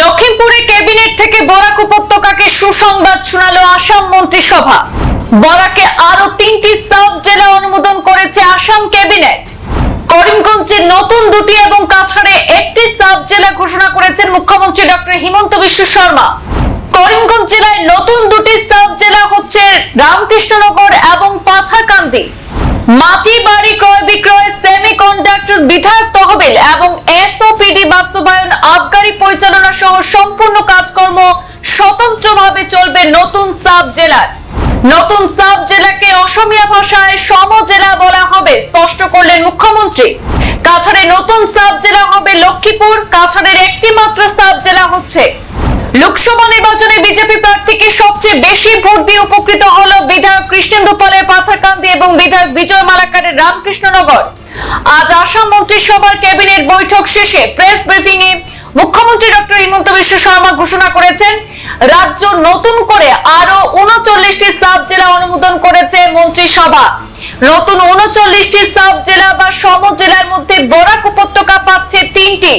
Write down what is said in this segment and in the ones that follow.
লখিমপুরে cabinet থেকে বরাক উপত্যকাকে সুসংবাদ শোনালো আসাম মন্ত্রিসভা। বরাকে আরও তিনটি সাব জেলা অনুমোদন করেছে আসাম ক্যাবিনেট। করিমগঞ্জে নতুন দুটি এবং কাছাড়ে একটি সাব জেলা ঘোষণা করেছেন মুখ্যমন্ত্রী ডক্টর হিমন্ত বিশ্ব শর্মা। করিমগঞ্জ জেলায় নতুন দুটি সাব জেলা হচ্ছে রামকৃষ্ণনগর এবং পাথাকান্দি। মাটি বাড়ি ক্রয় বিক্রয় সেমি কন্ডাক্টর বিধায়ক বাস্তবায়ন আবগারি পরিচালনা সহ সম্পূর্ণ কাজকর্ম স্বতন্ত্রভাবে চলবে নতুন সাব জেলার। নতুন সাব জেলাকে অসমীয়া ভাষায় সমজেলা বলা হবে, স্পষ্ট করলেন মুখ্যমন্ত্রী। কাছাড়ে নতুন সাব জেলা হবে লক্ষ্মীপুর, কাছাড়ের একটি মাত্র সাব জেলা হচ্ছে। লোকসভা নির্বাচনে বিজেপি প্রার্থীকে সবচেয়ে বেশি ভোট দিয়ে উপকৃত হলো বিধায়ক কৃষ্ণেন্দু পালের পাথাকান্দি এবং বিধায়ক বিজয় মালাকারের রামকৃষ্ণনগর। আজ আসাম মন্ত্রিসভার ক্যাবিনেট বৈঠক শেষে প্রেস ব্রিফিং এ মুখ্যমন্ত্রী ডক্টর হিমন্ত বিশ্ব শর্মা ঘোষণা করেছেন, রাজ্য নতুন করে আরও উনচল্লিশটি সাব জেলা অনুমোদন করেছে মন্ত্রিসভা। নতুন উনচল্লিশটি সাব জেলা বা সম জেলার মধ্যে বরাক উপত্যকা পাচ্ছে তিনটি।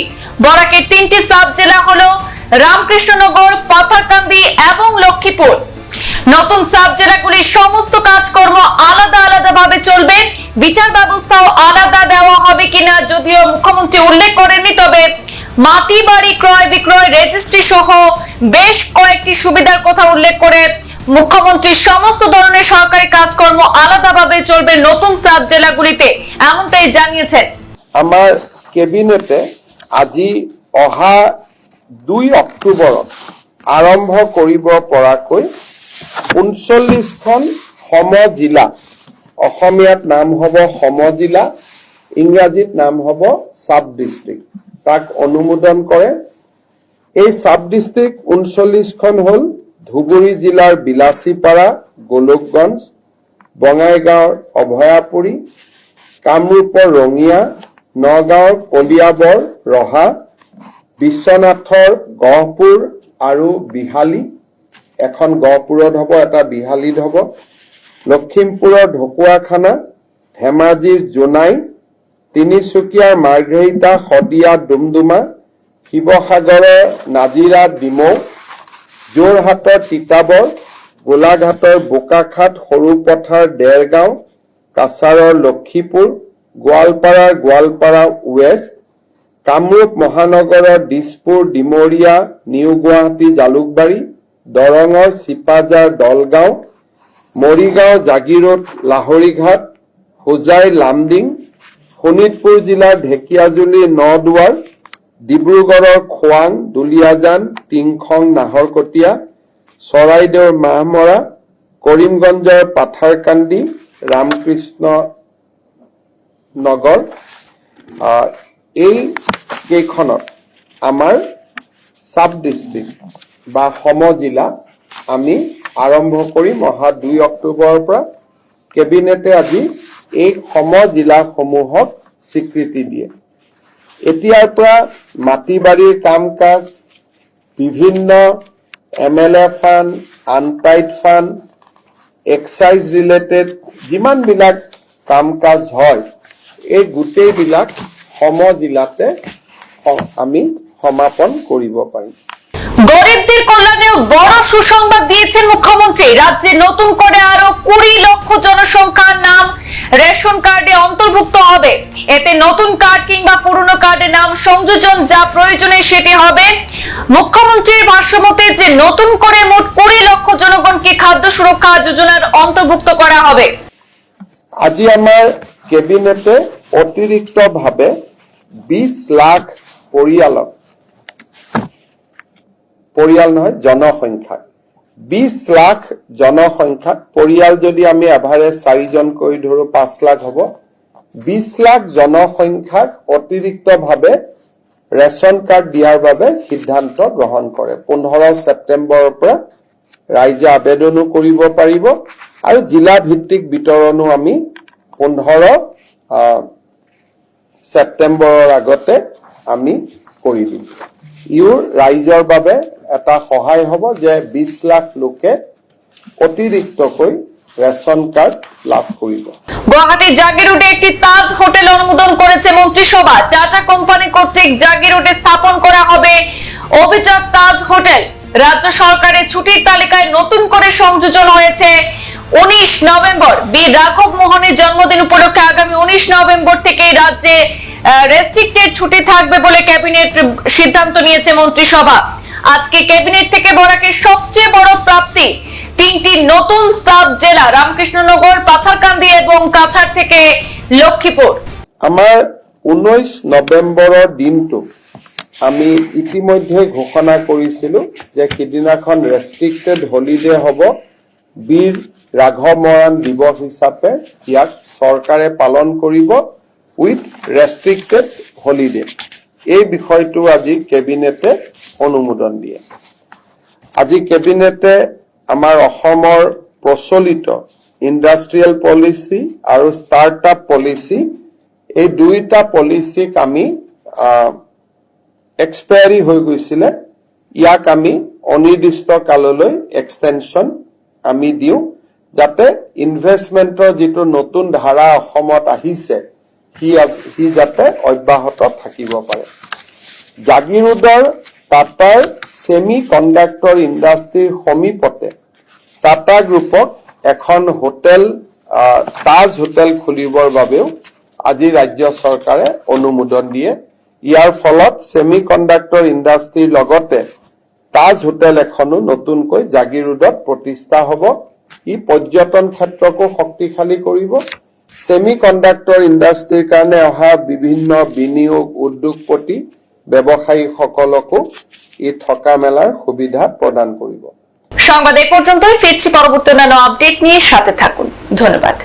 বরাকের তিনটি সাব জেলা হলো রামকৃষ্ণনগর পাথাকান্দি এবং লক্ষ্মীপুর। নতুন সাব জেলাগুলির সমস্ত কাজকর্ম আলাদা আলাদা ভাবে চলবে। বিচার ব্যবস্থাও আলাদা দেওয়া হবে কিনা যদিও মুখ্যমন্ত্রী উল্লেখ করেননি, তবে মাটি, বাড়ি, ক্রয়, বিক্রয়, রেজিস্ট্রি সহ বেশ কয়েকটি সুবিধার কথা উল্লেখ করে মুখ্যমন্ত্রী। সমস্ত ধরনের সরকারি কাজকর্ম আলাদাভাবে চলবে নতুন সাব জেলাগুলিতে, এমনটাই জানিয়েছেন। আমাৰ কেবিনেটে আজি অহা দুই অক্টোবৰত আৰম্ভ কৰিব পৰাকৈ সম জিলা, অসমীয়াত নাম হ'ব সম জিলা, ইংৰাজীত নাম হ'ব চাব ডিষ্ট্ৰিক্ট। তাক অনুমোদন কৰে। এই চাব ডিষ্ট্ৰিক্ট ঊনচল্লিছখন হ'ল ধুবুৰী জিলাৰ বিলাচীপাৰা গোলোকগঞ্জ, বঙাইগাঁৱৰ অভয়াপুৰী, কামৰূপৰ ৰঙিয়া, নগাঁৱৰ কলিয়াবৰ, ৰহা, বিশ্বনাথৰ গহপুৰ আৰু বিহালী। এখন গহপুৰত হ'ব, এটা বিহালীত হ'ব। লখিমপুৰৰ ঢকুৱাখানা, ধেমাজিৰ জোনাই তিনিচুকীয়াৰ মাৰ্ঘেৰিটা শদিয়া ডুমডুমা শিৱসাগৰৰ নাজিৰা ডিমৌ যোৰহাটৰ তিতাবৰ গোলাঘাটৰ বোকাখাট সৰুপথাৰ দেৰগাঁও কাছাৰৰ লক্ষীপুৰ গোৱালপাৰাৰ গোৱালপাৰা ৱেষ্ট কামৰূপ মহানগৰৰ দিছপুৰ ডিমৰীয়া নিউ গুৱাহাটী জালুকবাৰী দৰঙৰ চিপাজাৰ দলগাঁও মৰিগাঁও জাগিৰোড লাহৰীঘাট হোজাই লামডিং শোণিতপুৰ জিলাৰ ঢেকিয়াজুলি নদুৱাৰ ডিব্ৰুগড়ৰ খোৱাং দুলিয়াজান টিংখং নাহৰকটীয়া চৰাইদেউৰ মাহমৰা কৰিমগঞ্জৰ পাথাৰকান্দি ৰামকৃষ্ণ নগৰ। এই কেইখনত আমাৰ চাব ডিষ্ট্ৰিক্ট বা সম জিলা আমি আৰম্ভ কৰিম অহা দুই অক্টোবৰৰ পৰা কেবিনেটে আজি এই সম জিলাসমূহক স্বীকৃতি দিয়ে। এতিয়াৰ পৰা মাটি বাৰীৰ কাম কাজ বিভিন্ন M L A fund untied fund excise related যিমানবিলাক কাম কাজ হয় এই গোটেইবিলাক সম জিলাতে আমি সমাপন কৰিব পাৰিম। গরিবদের কল্যাণেও বড় সুসংবাদ দিয়েছেন মুখ্যমন্ত্রী। রাজ্যে নতুন করে আরও কুড়ি লক্ষ জনসংখ্যার নাম রেশন কার্ডে অন্তর্ভুক্ত হবে। এতে নতুন কার্ড কিংবা পুরনো কার্ডের নাম সংযোজন যা প্রয়োজনে সেটি হবে। মুখ্যমন্ত্রীর ভাষ্যমতে যে নতুন করে মোট কুড়ি লক্ষ জনগণকে খাদ্য সুরক্ষা যোজনার অন্তর্ভুক্ত করা হবে। আজি আমাৰ কেবিনেটে অতিৰিক্তভাৱে বিশ লাখ পৰিয়ালক পৰিয়াল নহয় জনসংখ্যাক বিশ লাখ জনসংখ্যাক পৰিয়াল যদি আমি এভাৰেজ চাৰিজন কৰি ধৰো, পাঁচ লাখ হ'ব। বিশ লাখ জনসংখ্যাক অতিৰিক্তভাৱে ৰেচন কাৰ্ড দিয়াৰ বাবে সিদ্ধান্ত গ্ৰহণ কৰে। পোন্ধৰ ছেপ্টেম্বৰৰ পৰা ৰাইজে আবেদনো কৰিব পাৰিব আৰু জিলা ভিত্তিক বিতৰণো আমি পোন্ধৰ ছেপ্টেম্বৰৰ আগতে আমি কৰি দিম। ইও ৰাইজৰ বাবে এটা সহায় হ'ব যে বিশ লাখ লোকে অতিৰিক্তকৈ ৰেচন কাৰ্ড লাভ কৰিব। গুয়াহাটির জাগিরোডে একটি তাজ হোটেল অনুমোদন করেছে মন্ত্রিসভা। টাটা কোম্পানি কর্তৃক জাগিরোডে স্থাপন করা হবে অভিজাত তাজ হোটেল। রাজ্য সরকারের ছুটির তালিকায় নতুন করে সংযোজন হয়েছে উনিশ নভেম্বর। বীর রাঘব মোহনের জন্মদিন উপলক্ষে আগামী উনিশ নভেম্বর থেকে রাজ্যে রেস্ট্রিক্টেড ছুটি থাকবে বলে ক্যাবিনেট সিদ্ধান্ত নিয়েছে মন্ত্রিসভা। আজকে ক্যাবিনেট থেকে বরাকের সবচেয়ে বড় প্রাপ্তি তিনটি নতুন সাব জেলা, রামকৃষ্ণনগর, পাথারকান্দি এবং কাছাড় থেকে লক্ষ্মীপুর। আমাৰ ঊনৈশ নৱেম্বৰৰ দিনটো আমি ইতিমধ্যে ঘোষণা কৰিছিলো যে সিদিনাখন ৰেষ্ট্ৰিক্টেড হলিডে হ'ব। বীৰ ৰাঘৱ মৰাণ দিৱস হিচাপে ইয়াক চৰকাৰে পালন কৰিব উইথ ৰেষ্ট্ৰিক্টেড হলিডে এই বিষয়টো আজি কেবিনেটে অনুমোদন দিয়ে। আজি কেবিনেটে আমাৰ অসমৰ প্ৰচলিত ইণ্ডাষ্ট্ৰিয়েল পলিচি আৰু ষ্টাৰ্টআপ পলিচি এই দুইটা পলিচিক আমি এক্সপায়াৰী হৈ গৈছিলে। ইয়াক আমি অনিৰ্দিষ্ট কাললৈ এক্সটেনশ্যন আমি দিওঁ যাতে ইনভেষ্টমেণ্টৰ যিটো নতুন ধাৰা অসমত আহিছে সি সি যাতে অব্যাহত থাকিব পাৰে। জাগিৰোডৰ টাটাৰ ছেমি কণ্ডাক্টৰ ইণ্ডাষ্ট্ৰীৰ সমীপতে টাটা গ্ৰুপক এখন হোটেল তাজ হোটেল খুলিবৰ বাবেও আজি ৰাজ্য চৰকাৰে অনুমোদন দিয়ে। ইয়াৰ ফলত ছেমি কণ্ডাক্টৰ ইণ্ডাষ্ট্ৰীৰ লগতে তাজ হোটেল এখনো নতুনকৈ জাগিৰোডত প্ৰতিষ্ঠা হ'ব। ই পৰ্যটন ক্ষেত্ৰকো শক্তিশালী কৰিব। ছেমি কণ্ডাক্টৰ ইণ্ডাষ্ট্ৰীৰ কাৰণে অহা বিভিন্ন বিনিয়োগ উদ্যোগপতি ব্যৱসায়ীসকলকো ই থকা মেলাৰ সুবিধা প্ৰদান কৰিব। সংবাদ এ পর্যন্তই ফিরছি পরবর্তী অন্যান্য আপডেট নিয়ে সাথে থাকুন। ধন্যবাদ।